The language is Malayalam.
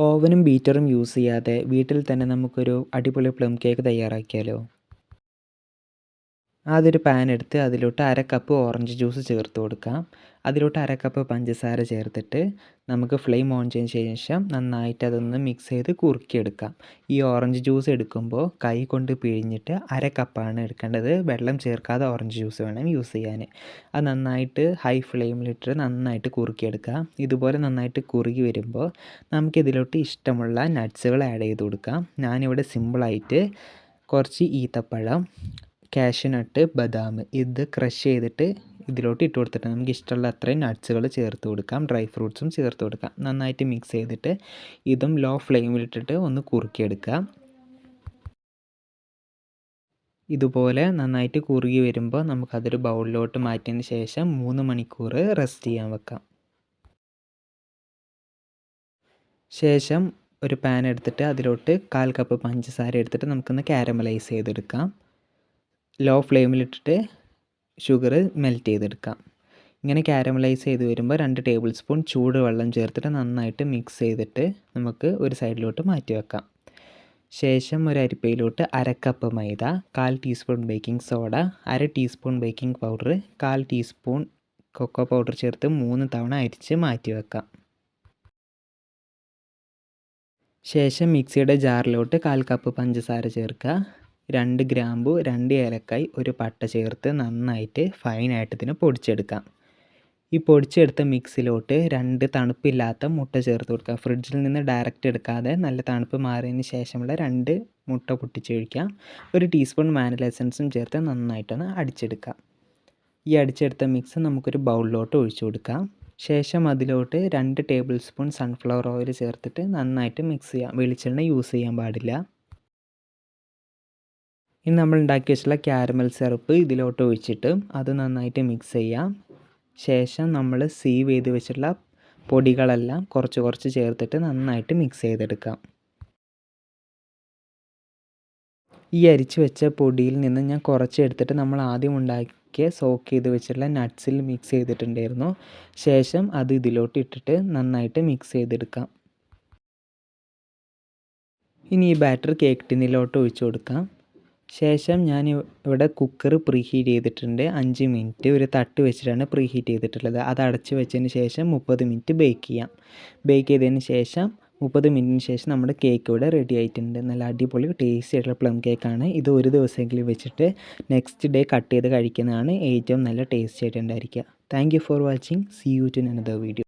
ഓവനും ബീറ്ററും യൂസ് ചെയ്യാതെ വീട്ടിൽ തന്നെ നമുക്കൊരു അടിപൊളി പ്ലം കേക്ക് തയ്യാറാക്കിയാലോ? ആദ്യം ഒരു പാൻ എടുത്ത് അതിലോട്ട് അര കപ്പ് ഓറഞ്ച് ജ്യൂസ് ചേർത്ത് കൊടുക്കാം. അതിലോട്ട് അര കപ്പ് പഞ്ചസാര ചേർത്തിട്ട് നമുക്ക് ഫ്ലെയിം ഓൺ ചെയ്തതിന് ശേഷം നന്നായിട്ട് അതൊന്ന് മിക്സ് ചെയ്ത് കുറുക്കിയെടുക്കാം. ഈ ഓറഞ്ച് ജ്യൂസ് എടുക്കുമ്പോൾ കൈ കൊണ്ട് പിഴിഞ്ഞിട്ട് അര കപ്പാണ് എടുക്കേണ്ടത്. വെള്ളം ചേർക്കാതെ ഓറഞ്ച് ജ്യൂസ് വേണം യൂസ് ചെയ്യാൻ. അത് നന്നായിട്ട് ഹൈ ഫ്ലെയിമിലിട്ട് നന്നായിട്ട് കുറുക്കിയെടുക്കാം. ഇതുപോലെ നന്നായിട്ട് കുറുകി വരുമ്പോൾ നമുക്കിതിലോട്ട് ഇഷ്ടമുള്ള നട്ട്സുകൾ ആഡ് ചെയ്ത് കൊടുക്കാം. ഞാനിവിടെ സിമ്പിളായിട്ട് കുറച്ച് ഈത്തപ്പഴം കാഷ്യനട്ട് ബദാം ഇത് ക്രഷ് ചെയ്തിട്ട് ഇതിലോട്ട് ഇട്ട് കൊടുത്തിട്ട് നമുക്ക് ഇഷ്ടമുള്ള അത്രയും നട്ട്സുകൾ ചേർത്ത് കൊടുക്കാം. ഡ്രൈ ഫ്രൂട്ട്സും ചേർത്ത് കൊടുക്കാം. നന്നായിട്ട് മിക്സ് ചെയ്തിട്ട് ഇതും ലോ ഫ്ലെയിമിലിട്ടിട്ട് ഒന്ന് കുറുക്കിയെടുക്കുക. ഇതുപോലെ നന്നായിട്ട് കുറുകി വരുമ്പോൾ നമുക്കതൊരു ബൗളിലോട്ട് മാറ്റിയതിന് ശേഷം മൂന്ന് മണിക്കൂർ റെസ്റ്റ് ചെയ്യാൻ വെക്കാം. ശേഷം ഒരു പാൻ എടുത്തിട്ട് അതിലോട്ട് കാൽ കപ്പ് പഞ്ചസാര എടുത്തിട്ട് നമുക്കൊന്ന് കാരമലൈസ് ചെയ്തെടുക്കാം. ലോ ഫ്ലെയിമിലിട്ടിട്ട് ഷുഗർ മെൽറ്റ് ചെയ്തെടുക്കാം. ഇങ്ങനെ കാരമലൈസ് ചെയ്ത് വരുമ്പോൾ രണ്ട് ടേബിൾ സ്പൂൺ ചൂട് വെള്ളം ചേർത്തിട്ട് നന്നായിട്ട് മിക്സ് ചെയ്തിട്ട് നമുക്ക് ഒരു സൈഡിലോട്ട് മാറ്റി വെക്കാം. ശേഷം ഒരു അരിപ്പയിലോട്ട് അരക്കപ്പ് മൈദ കാൽ ടീസ്പൂൺ ബേക്കിംഗ് സോഡ അര ടീസ്പൂൺ ബേക്കിംഗ് പൗഡർ കാൽ ടീസ്പൂൺ കൊക്കോ പൗഡർ ചേർത്ത് മൂന്ന് തവണ അരിച്ച് മാറ്റി വെക്കാം. ശേഷം മിക്സിയുടെ ജാറിലോട്ട് കാൽ കപ്പ് പഞ്ചസാര ചേർക്കുക. രണ്ട് ഗ്രാമ്പു രണ്ട് ഏലക്കായ് ഒരു പട്ട ചേർത്ത് നന്നായിട്ട് ഫൈനായിട്ട് ഇതിനെ പൊടിച്ചെടുക്കാം. ഈ പൊടിച്ചെടുത്ത മിക്സിലോട്ട് രണ്ട് തണുപ്പില്ലാത്ത മുട്ട ചേർത്ത് കൊടുക്കുക ഫ്രിഡ്ജിൽ നിന്ന് ഡയറക്റ്റ് എടുക്കാതെ നല്ല തണുപ്പ് മാറിയതിന് ശേഷമുള്ള രണ്ട് മുട്ട പൊട്ടിച്ചൊഴിക്കാം. ഒരു ടീസ്പൂൺ മാനില എസൻസും ചേർത്ത് നന്നായിട്ടൊന്ന് അടിച്ചെടുക്കാം. ഈ അടിച്ചെടുത്ത മിക്സ് നമുക്കൊരു ബൗളിലോട്ട് ഒഴിച്ചു കൊടുക്കാം. ശേഷം അതിലോട്ട് രണ്ട് ടേബിൾ സ്പൂൺ സൺഫ്ലവർ ഓയിൽ ചേർത്തിട്ട് നന്നായിട്ട് മിക്സ് ചെയ്യാം. വെളിച്ചെണ്ണ യൂസ് ചെയ്യാൻ പാടില്ല. ഇനി നമ്മൾ ഉണ്ടാക്കി വെച്ചിട്ടുള്ള ക്യാരമൽ സിറപ്പ് ഇതിലോട്ട് ഒഴിച്ചിട്ട് അത് നന്നായിട്ട് മിക്സ് ചെയ്യാം. ശേഷം നമ്മൾ സീവ് ചെയ്ത് വെച്ചിട്ടുള്ള പൊടികളെല്ലാം കുറച്ച് കുറച്ച് ചേർത്തിട്ട് നന്നായിട്ട് മിക്സ് ചെയ്തെടുക്കാം. ഈ അരിച്ച് വെച്ച പൊടിയിൽ നിന്ന് ഞാൻ കുറച്ച് എടുത്തിട്ട് നമ്മൾ ആദ്യം ഉണ്ടാക്കിയ സോക്ക് ചെയ്ത് വെച്ചിട്ടുള്ള നട്ട്സിൽ മിക്സ് ചെയ്തിട്ടുണ്ടായിരുന്നു. ശേഷം അത് ഇതിലോട്ട് ഇട്ടിട്ട് നന്നായിട്ട് മിക്സ് ചെയ്തെടുക്കാം. ഇനി ഈ ബാറ്റർ കേക്ക് ടിന്നിലോട്ട് ഒഴിച്ചു കൊടുക്കാം. ശേഷം ഞാൻ ഇവിടെ കുക്കർ പ്രീ ഹീറ്റ് ചെയ്തിട്ടുണ്ട്. അഞ്ച് മിനിറ്റ് ഒരു തട്ട് വെച്ചിട്ടാണ് പ്രീ ഹീറ്റ് ചെയ്തിട്ടുള്ളത്. അത് അടച്ച് വെച്ചതിന് ശേഷം മുപ്പത് മിനിറ്റ് ബേക്ക് ചെയ്യാം. ബേക്ക് ചെയ്തതിന് ശേഷം മുപ്പത് മിനിറ്റിന് ശേഷം നമ്മുടെ കേക്ക് ഇവിടെ റെഡി ആയിട്ടുണ്ട്. നല്ല അടിപൊളി ടേസ്റ്റി ആയിട്ടുള്ള പ്ലം കേക്കാണ് ഇത് ഒരു ദിവസമെങ്കിലും വെച്ചിട്ട് നെക്സ്റ്റ് ഡേ കട്ട് ചെയ്ത് കഴിക്കുന്നതാണ് ഏറ്റവും നല്ല tasty ആയിട്ടുണ്ടായിരിക്കുക thank you for watching see you to another video